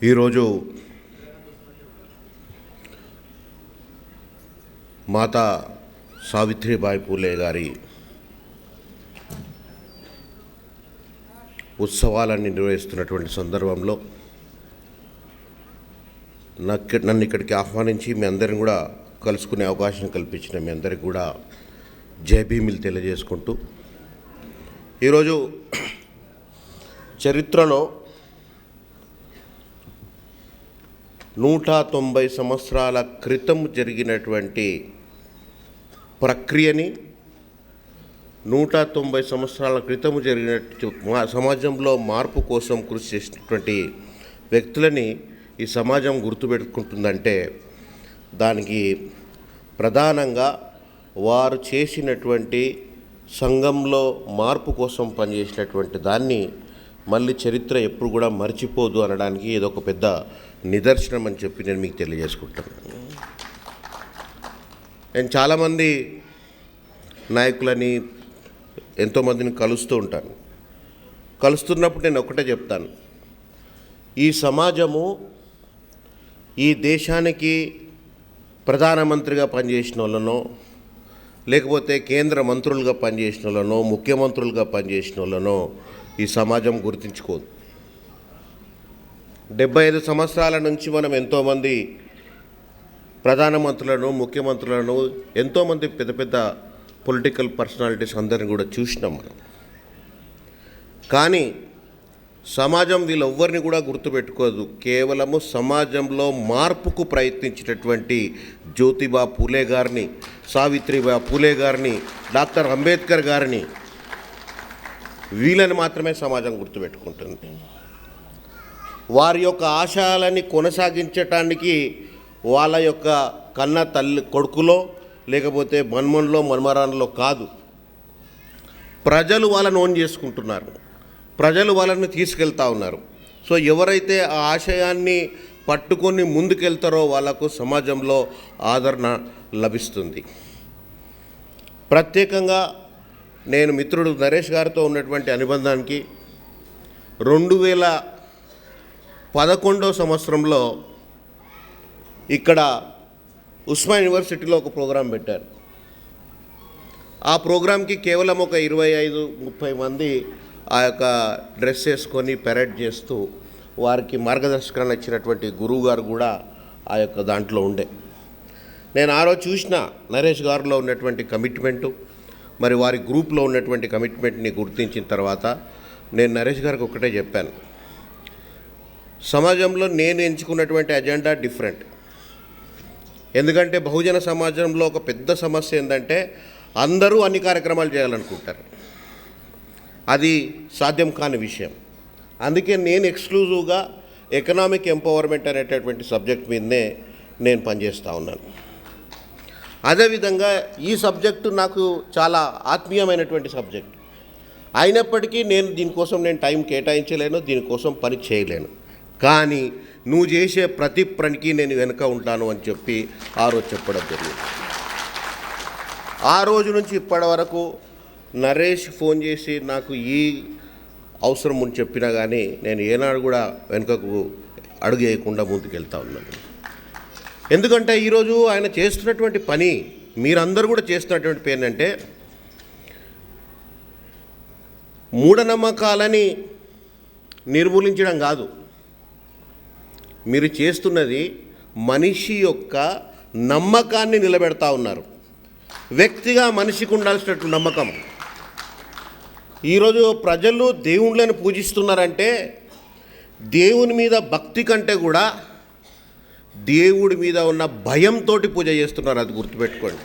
ఈరోజు మాతా సావిత్రిబాయి పూలే గారి ఉత్సవాలన్నీ నిర్వహిస్తున్నటువంటి సందర్భంలో నాకు నన్ను ఇక్కడికి ఆహ్వానించి మీ అందరిని కూడా కలుసుకునే అవకాశం కల్పించిన మీ అందరికి కూడా జై భీమిలు తెలియజేసుకుంటూ ఈరోజు చరిత్రలో నూట తొంభై సంవత్సరాల క్రితం జరిగినటువంటి ప్రక్రియని నూట తొంభై సంవత్సరాల క్రితం జరిగిన మా సమాజంలో మార్పు కోసం కృషి చేసినటువంటి వ్యక్తులని ఈ సమాజం గుర్తుపెట్టుకుంటుందంటే దానికి ప్రధానంగా వారు చేసినటువంటి సంఘంలో మార్పు కోసం పనిచేసినటువంటి దాన్ని మళ్ళీ చరిత్ర ఎప్పుడు కూడా మర్చిపోదు అనడానికి ఇది ఒక పెద్ద నిదర్శనం అని చెప్పి నేను మీకు తెలియజేసుకుంటాను. నేను చాలామంది నాయకులని ఎంతోమందిని కలుస్తూ ఉంటాను. కలుస్తున్నప్పుడు నేను ఒకటే చెప్తాను. ఈ సమాజము ఈ దేశానికి ప్రధానమంత్రిగా పనిచేసిన వాళ్ళనో లేకపోతే కేంద్ర మంత్రులుగా పనిచేసిన వాళ్ళనో ముఖ్యమంత్రులుగా పనిచేసిన వాళ్ళనో ఈ సమాజం గుర్తించుకోదు. డెబ్బై ఐదు సంవత్సరాల నుంచి మనం ఎంతోమంది ప్రధానమంత్రులను ముఖ్యమంత్రులను ఎంతోమంది పెద్ద పెద్ద పొలిటికల్ పర్సనాలిటీస్ అందరిని కూడా చూసినాం మనం. కానీ సమాజం వీళ్ళెవ్వరిని కూడా గుర్తుపెట్టుకోదు. కేవలము సమాజంలో మార్పుకు ప్రయత్నించినటువంటి జ్యోతిబా పూలే గారిని సావిత్రిబా పూలే గారిని డాక్టర్ అంబేద్కర్ గారిని వీళ్ళని మాత్రమే సమాజం గుర్తుపెట్టుకుంటుంది. వారి యొక్క ఆశయాలని కొనసాగించటానికి వాళ్ళ యొక్క కన్న తల్లి కొడుకులో లేకపోతే మన్మన్లో మన్మరాన్లో కాదు. ప్రజలు వాళ్ళని ఓన్ చేసుకుంటున్నారు. ప్రజలు వాళ్ళని తీసుకెళ్తా ఉన్నారు. సో ఎవరైతే ఆ ఆశయాన్ని పట్టుకొని ముందుకెళ్తారో వాళ్ళకు సమాజంలో ఆదరణ లభిస్తుంది. ప్రత్యేకంగా నేను మిత్రుడు నరేష్ గారితో ఉన్నటువంటి అనుబంధానికి రెండు వేల పదకొండో సంవత్సరంలో ఇక్కడ ఉస్మాన్ యూనివర్సిటీలో ఒక ప్రోగ్రాం పెట్టారు. ఆ ప్రోగ్రాంకి కేవలం ఒక ఇరవై ఐదు ముప్పై మంది ఆ యొక్క డ్రెస్ వేసుకొని పెరేడ్ చేస్తూ వారికి మార్గదర్శకాన్ని ఇచ్చినటువంటి గురువు గారు కూడా ఆ యొక్క దాంట్లో ఉండే. నేను ఆ రోజు చూసిన నరేష్ గారిలో ఉన్నటువంటి కమిట్మెంటు మరి వారి గ్రూప్లో ఉన్నటువంటి కమిట్మెంట్ని గుర్తించిన తర్వాత నేను నరేష్ గారికి ఒకటే చెప్పాను. సమాజంలో నేను ఎంచుకున్నటువంటి అజెండా డిఫరెంట్ ఎందుకంటే బహుజన సమాజంలో ఒక పెద్ద సమస్య ఏంటంటే అందరూ అన్ని కార్యక్రమాలు చేయాలనుకుంటారు. అది సాధ్యం కాని విషయం. అందుకే నేను ఎక్స్క్లూజివ్గా ఎకనామిక్ ఎంపవర్మెంట్ అనేటటువంటి సబ్జెక్ట్ మీదనే నేను పనిచేస్తూ ఉన్నాను. అదేవిధంగా ఈ సబ్జెక్టు నాకు చాలా ఆత్మీయమైనటువంటి సబ్జెక్ట్ అయినప్పటికీ నేను దీనికోసం నేను టైం కేటాయించలేను దీనికోసం పని చేయలేను. కానీ నువ్వు చేసే ప్రతి పనికి నేను వెనుక ఉంటాను అని చెప్పి ఆ రోజు చెప్పడం జరిగింది. ఆ రోజు నుంచి ఇప్పటి వరకు నరేష్ ఫోన్ చేసి నాకు ఈ అవసరం అని చెప్పినా కానీ నేను ఏనాడు కూడా వెనుకకు అడుగు వేయకుండా ముందుకెళ్తా ఉన్నాను ఎందుకంటే ఈరోజు ఆయన చేస్తున్నటువంటి పని మీరందరూ కూడా చేస్తున్నటువంటి పని అంటే మూఢనమ్మకాలని నిర్మూలించడం కాదు. మీరు చేస్తున్నది మనిషి యొక్క నమ్మకాన్ని నిలబెడతా ఉన్నారు. వ్యక్తిగా మనిషికి ఉండాల్సినట్టు నమ్మకం. ఈరోజు ప్రజలు దేవుళ్ళని పూజిస్తున్నారంటే దేవుని మీద భక్తి కంటే కూడా దేవుడి మీద ఉన్న భయంతో పూజ చేస్తున్నారు అది గుర్తుపెట్టుకోండి.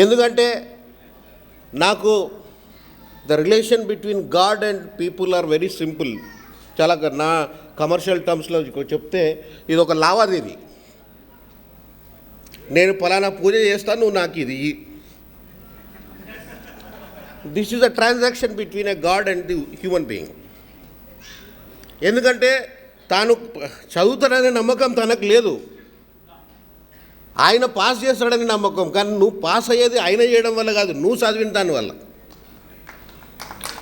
ఎందుకంటే నాకు the relation between god and people are very simple చాలా నా కమర్షియల్ టర్మ్స్లో చెప్తే ఇది ఒక లావాదేవీ. నేను ఫలానా పూజ చేస్తాను నువ్వు నాకు ఇది this is a transaction between a god and the human being ఎందుకంటే తాను చదువుతాడనే నమ్మకం తనకు లేదు. ఆయన పాస్ చేస్తాడనే నమ్మకం. కానీ నువ్వు పాస్ అయ్యేది ఆయన చేయడం వల్ల కాదు. నువ్వు చదివిన దాని వల్ల.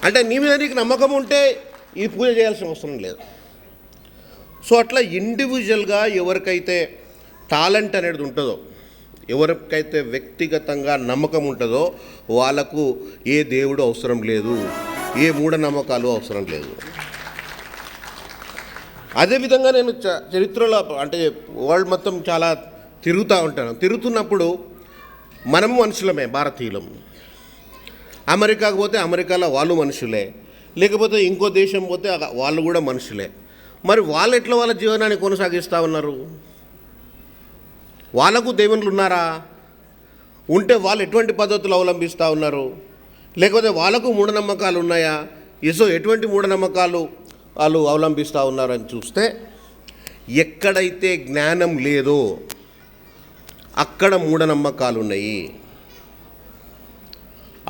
అంటే నీ మీద నీకు నమ్మకం ఉంటే ఈ పూజ చేయాల్సిన అవసరం లేదు. సో అట్లా ఇండివిజువల్గా ఎవరికైతే టాలెంట్ అనేది ఉంటుందో ఎవరికైతే వ్యక్తిగతంగా నమ్మకం ఉంటుందో వాళ్ళకు ఏ దేవుడు అవసరం లేదు ఏ మూఢనమ్మకాలు అవసరం లేదు. అదేవిధంగా నేను చ- చరిత్రలో అంటే వరల్డ్ మొత్తం చాలా తిరుగుతూ ఉంటాను. తిరుగుతున్నప్పుడు మనము మనుషులమే భారతీయులం. అమెరికాకు పోతే అమెరికాలో వాళ్ళు మనుషులే. లేకపోతే ఇంకో దేశం పోతే వాళ్ళు కూడా మనుషులే. మరి వాళ్ళు ఎట్లా వాళ్ళ జీవనాన్ని కొనసాగిస్తూ ఉన్నారు? వాళ్ళకు దేవుళ్ళు ఉన్నారా ఉంటే వాళ్ళు ఎటువంటి పద్ధతులు అవలంబిస్తూ ఉన్నారు? లేకపోతే వాళ్ళకు మూఢనమ్మకాలు ఉన్నాయా? ఇసో ఎటువంటి మూఢనమ్మకాలు వాళ్ళు అవలంబిస్తూ ఉన్నారని చూస్తే ఎక్కడైతే జ్ఞానం లేదో అక్కడ మూఢనమ్మకాలు ఉన్నాయి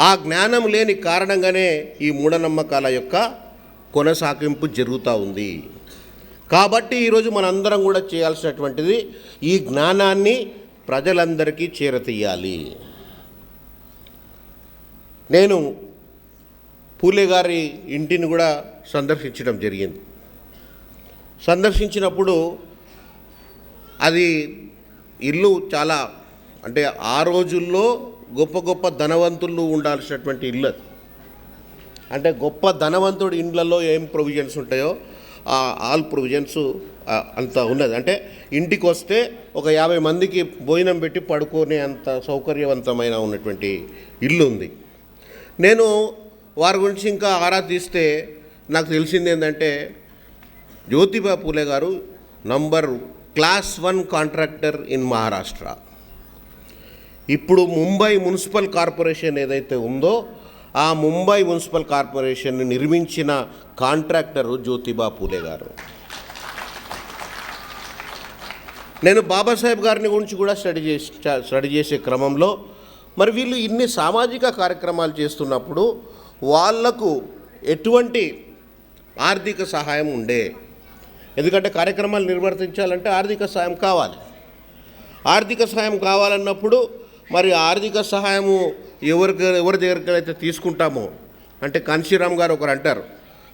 ఆ జ్ఞానం లేని కారణంగానే ఈ మూఢనమ్మకాల యొక్క కొనసాగింపు జరుగుతూ ఉంది. కాబట్టి ఈరోజు మనందరం కూడా చేయాల్సినటువంటిది ఈ జ్ఞానాన్ని ప్రజలందరికీ చేరతీయాలి. నేను పూలే గారి ఇంటిని కూడా సందర్శించడం జరిగింది. సందర్శించినప్పుడు అది ఇల్లు చాలా అంటే ఆ రోజుల్లో గొప్ప గొప్ప ధనవంతులు ఉండాల్సినటువంటి ఇల్లు అది. అంటే గొప్ప ధనవంతుడి ఇండ్లలో ఏం ప్రొవిజన్స్ ఉంటాయో ఆ ఆల్ ప్రొవిజన్స్ అంత ఉన్నది. అంటే ఇంటికి వస్తే ఒక యాభై మందికి భోజనం పెట్టి పడుకునే అంత సౌకర్యవంతమైన ఉన్నటువంటి ఇల్లు ఉంది. నేను వారి గురించి ఇంకా ఆరా తీస్తే నాకు తెలిసింది ఏంటంటే జ్యోతిబా పూలే గారు number class one contractor in Maharashtra. ఇప్పుడు ముంబై మున్సిపల్ కార్పొరేషన్ ఏదైతే ఉందో ఆ ముంబై మున్సిపల్ కార్పొరేషన్ నిర్మించిన కాంట్రాక్టరు జ్యోతిబా పూలే గారు. నేను బాబాసాహెబ్ గారిని గురించి కూడా స్టడీ చేసి స్టడీ చేసే క్రమంలో మరి వీళ్ళు ఇన్ని సామాజిక కార్యక్రమాలు చేస్తున్నప్పుడు వాళ్ళకు ఎటువంటి ఆర్థిక సహాయం ఉండే? ఎందుకంటే కార్యక్రమాలు నిర్వర్తించాలంటే ఆర్థిక సహాయం కావాలి. ఆర్థిక సహాయం కావాలన్నప్పుడు మరి ఆర్థిక సహాయము ఎవరికి ఎవరి దగ్గరికి అయితే తీసుకుంటామో అంటే కాన్షీరామ్ గారు ఒకరు అంటారు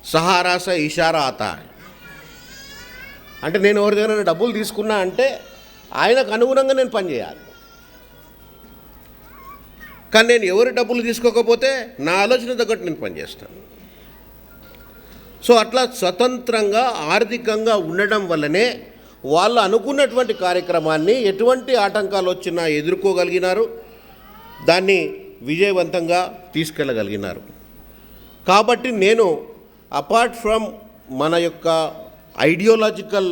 సహారాస ఇషారా ఆత అంటే నేను ఎవరి దగ్గర డబ్బులు తీసుకున్నా అంటే ఆయనకు అనుగుణంగా నేను పనిచేయాలి కానీ నేను ఎవరి డబ్బులు తీసుకోకపోతే నా ఆలోచన తగ్గట్టు నేను పనిచేస్తాను సో అట్లా స్వతంత్రంగా ఆర్థికంగా ఉండడం వల్లనే వాళ్ళు అనుకున్నటువంటి కార్యక్రమాన్ని ఎటువంటి ఆటంకాలు వచ్చినా ఎదుర్కోగలిగినారు. దాన్ని విజయవంతంగా తీసుకెళ్ళగలిగినారు. కాబట్టి నేను అపార్ట్ ఫ్రమ్ మన యొక్క ఐడియోలాజికల్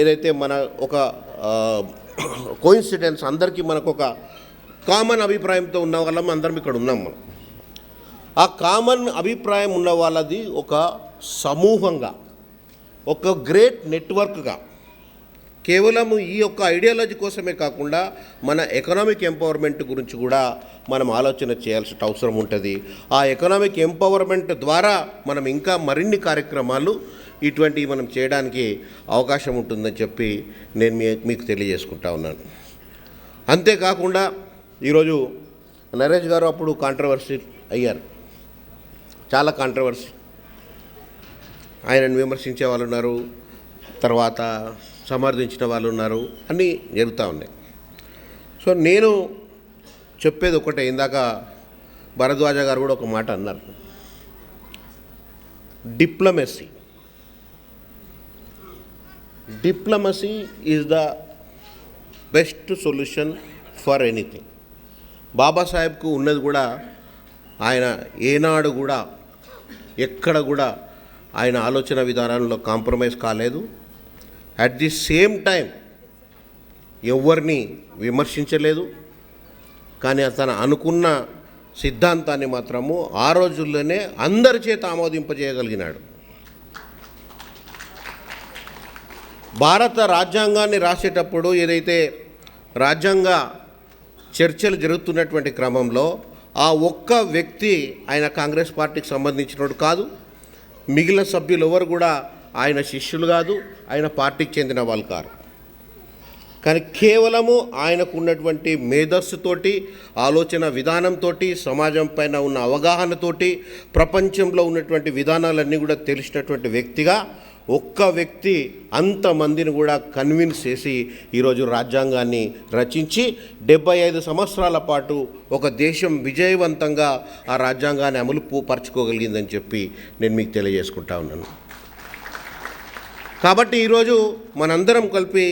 ఏదైతే మన ఒక కోయిన్సిడెన్స్ అందరికీ మనకు ఒక కామన్ అభిప్రాయంతో ఉన్న వాళ్ళం అందరం ఇక్కడ ఉన్నాం మనం. ఆ కామన్ అభిప్రాయం ఉన్న వాళ్ళది ఒక సమూహంగా ఒక గ్రేట్ నెట్వర్క్గా కేవలం ఈ యొక్క ఐడియాలజీ కోసమే కాకుండా మన ఎకనామిక్ ఎంపవర్మెంట్ గురించి కూడా మనం ఆలోచన చేయాల్సిన అవసరం ఉంటుంది. ఆ ఎకనామిక్ ఎంపవర్మెంట్ ద్వారా మనం ఇంకా మరిన్ని కార్యక్రమాలు ఇటువంటివి మనం చేయడానికి అవకాశం ఉంటుందని చెప్పి నేను మీ మీకు తెలియజేసుకుంటా ఉన్నాను. అంతేకాకుండా ఈరోజు నరేష్ గారు అప్పుడు కాంట్రవర్సీ అయ్యారు. చాలా కాంట్రవర్సీ ఆయనను విమర్శించే వాళ్ళు ఉన్నారు. తర్వాత సమర్థించిన వాళ్ళు ఉన్నారు అన్నీ జరుగుతూ ఉన్నాయి. సో నేను చెప్పేది ఒకటే ఇందాక భరద్వాజ గారు కూడా ఒక మాట అన్నారు. Diplomacy. Diplomacy is the best solution for anything బాబాసాహెబ్కు ఉన్నది కూడా ఆయన ఏనాడు కూడా ఎక్కడ కూడా ఆయన ఆలోచన విధానంలో కాంప్రమైజ్ కాలేదు. అట్ ది సేమ్ టైం ఎవరిని విమర్శించలేదు. కానీ తను అనుకున్న సిద్ధాంతాన్ని మాత్రము ఆ రోజుల్లోనే అందరి చేత ఆమోదింపజేయగలిగినాడు. భారత రాజ్యాంగాన్ని రాసేటప్పుడు ఏదైతే రాజ్యాంగ చర్చలు జరుగుతున్నటువంటి క్రమంలో ఆ ఒక్క వ్యక్తి ఆయన కాంగ్రెస్ పార్టీకి సంబంధించినోడు కాదు మిగిలిన సభ్యులు ఎవరు కూడా ఆయన శిష్యులు కాదు ఆయన పార్టీకి చెందిన వాళ్ళు కారు. కానీ కేవలము ఆయనకు ఉన్నటువంటి మేధస్సుతోటి ఆలోచన విధానంతో సమాజం పైన ఉన్న అవగాహనతోటి ప్రపంచంలో ఉన్నటువంటి విధానాలన్నీ కూడా తెలిసినటువంటి వ్యక్తిగా ఒక్క వ్యక్తి అంతమందిని కూడా కన్విన్స్ చేసి ఈరోజు రాజ్యాంగాన్ని రచించి డెబ్బై ఐదు సంవత్సరాల పాటు ఒక దేశం విజయవంతంగా ఆ రాజ్యాంగాన్ని అమలు పరచుకోగలిగిందని చెప్పి నేను మీకు తెలియజేసుకుంటా ఉన్నాను. కాబట్టి ఈరోజు మనందరం కలిపి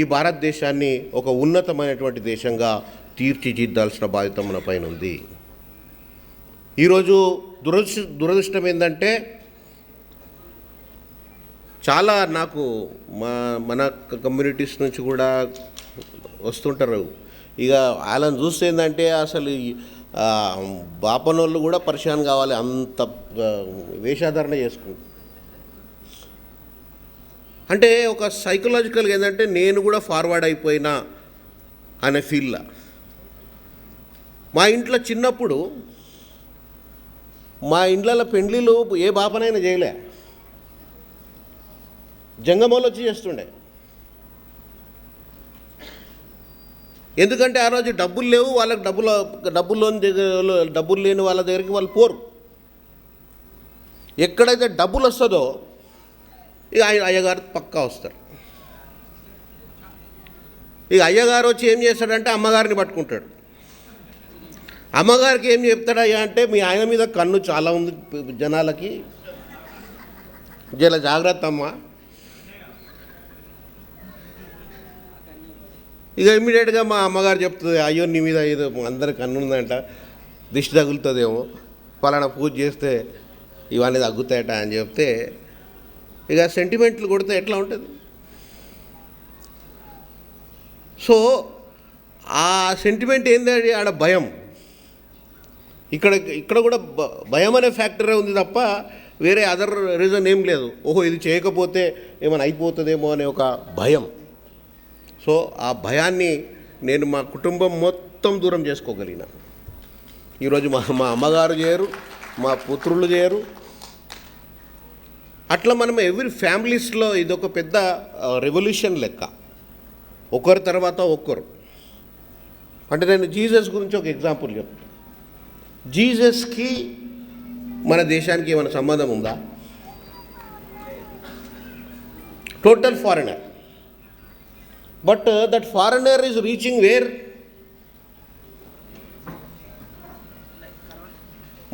ఈ భారతదేశాన్ని ఒక ఉన్నతమైనటువంటి దేశంగా తీర్చిదిద్దాల్సిన బాధ్యత మన పైన ఉంది. ఈరోజు దురదృష్ట దురదృష్టం ఏంటంటే చాలా నాకు మా మన కమ్యూనిటీస్ నుంచి కూడా వస్తుంటారు. ఇక వాళ్ళని చూస్తే ఏంటంటే అసలు బాపనోళ్ళు కూడా పరిశాన్ కావాలి అంత వేషాధారణ చేసుకుంటారు అంటే ఒక సైకలాజికల్గా ఏంటంటే నేను కూడా ఫార్వర్డ్ అయిపోయినా అనే ఫీల్లా మా ఇంట్లో చిన్నప్పుడు మా ఇండ్ల పెండ్లీలు ఏ బాపనైనా చేయలే. జంగమోలు వచ్చి చేస్తుండే. ఎందుకంటే ఆ రోజు డబ్బులు లేవు వాళ్ళకి డబ్బులు డబ్బులు దగ్గర డబ్బులు లేని వాళ్ళ దగ్గరికి వాళ్ళు పోరు. ఎక్కడైతే డబ్బులు వస్తుందో ఇక ఆయన అయ్యగారు పక్కా వస్తారు. ఇక అయ్యగారు వచ్చి ఏం చేస్తాడంటే అమ్మగారిని పట్టుకుంటాడు. అమ్మగారికి ఏం చెప్తాడయ్యా అంటే మీ ఆయన మీద కన్ను చాలా ఉంది జనాలకి. జల జాగ్రత్త అమ్మా. ఇక ఇమ్మీడియట్గా మా అమ్మగారు చెప్తుంది అయ్యో నీ మీద ఏదో అందరి కన్ను ఉందంట దిష్టి తగులుతుందేమో పలానా పూజ చేస్తే ఇవన్నీ తగ్గుతాయట అని చెప్తే ఇక సెంటిమెంట్లు కొడితే ఎట్లా ఉంటుంది? సో ఆ సెంటిమెంట్ ఏంటంటే ఆడ భయం. ఇక్కడ ఇక్కడ కూడా భయం అనే ఫ్యాక్టరే ఉంది తప్ప వేరే అదర్ రీజన్ ఏం లేదు. ఓహో ఇది చేయకపోతే ఏమైనా అయిపోతుందేమో అనే ఒక భయం. సో ఆ భయాన్ని నేను మా కుటుంబం మొత్తం దూరం చేసుకోగలిగిన. ఈరోజు మా మా అమ్మగారు చేయరు మా పుత్రులు చేయరు అట్లా మనం ఎవ్రీ ఫ్యామిలీస్లో ఇదొక పెద్ద రెవల్యూషన్ లెక్క. ఒకరి తర్వాత ఒక్కరు అంటే నేను జీసస్ గురించి ఒక ఎగ్జాంపుల్ చెప్తాను జీసస్కి మన దేశానికి ఏమైనా సంబంధం ఉందా? Total foreigner but that foreigner is reaching where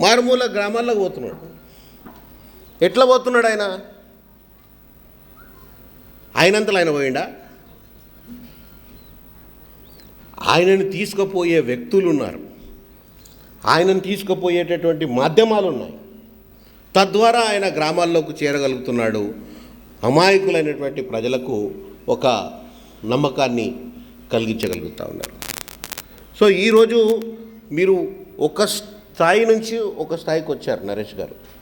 మారుమూల గ్రామాల్లోకి పోతున్నాడు. ఎట్లా పోతున్నాడు ఆయన? ఆయనంతలో ఆయన పోయిండా? ఆయనను తీసుకుపోయే వ్యక్తులు ఉన్నారు. ఆయనను తీసుకుపోయేటటువంటి మాధ్యమాలు ఉన్నాయి. తద్వారా ఆయన గ్రామాల్లోకి చేరగలుగుతున్నాడు. అమాయకులైనటువంటి ప్రజలకు ఒక నమ్మకాన్ని కలిగించగలుగుతూ ఉన్నారు. సో ఈరోజు మీరు ఒక స్థాయి నుంచి ఒక స్థాయికి వచ్చారు నరేష్ గారు.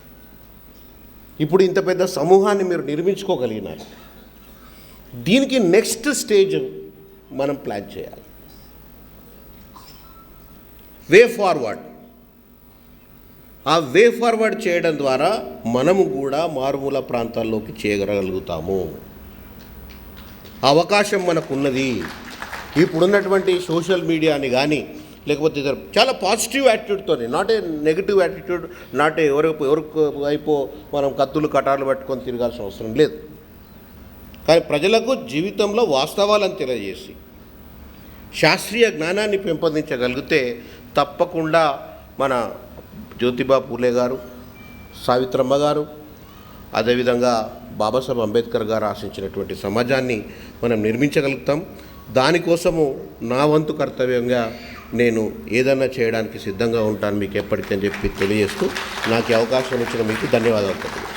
ఇప్పుడు ఇంత పెద్ద సమూహాన్ని మీరు నిర్మించుకోగలిగినారు. దీనికి నెక్స్ట్ స్టేజ్ మనం ప్లాన్ చేయాలి. వే ఫార్వర్డ్ ఆ వే ఫార్వర్డ్ చేయడం ద్వారా మనము కూడా మారుమూల ప్రాంతాల్లోకి చేయగలుగుతాము అవకాశం మనకున్నది. ఇప్పుడున్నటువంటి సోషల్ మీడియాని కానీ లేకపోతే ఇద్దరు చాలా positive యాటిట్యూడ్తో not a negative attitude not a ఎవరి ఎవరికి వైపు మనం కత్తులు కటాలు పట్టుకొని తిరగాల్సిన అవసరం లేదు. కానీ ప్రజలకు జీవితంలో వాస్తవాలను తెలియజేసి శాస్త్రీయ జ్ఞానాన్ని పెంపొందించగలిగితే తప్పకుండా మన జ్యోతిబా పూలే గారు సావిత్రమ్మ గారు అదేవిధంగా బాబాసాహెబ్ అంబేద్కర్ గారు ఆశించినటువంటి సమాజాన్ని మనం నిర్మించగలుగుతాం. దానికోసము నా వంతు కర్తవ్యంగా నేను ఏదైనా చేయడానికి సిద్ధంగా ఉంటాను మీకు ఎప్పటికని చెప్పి తెలియజేస్తూ నాకు అవకాశం ఇచ్చిన మీకు ధన్యవాదాలు.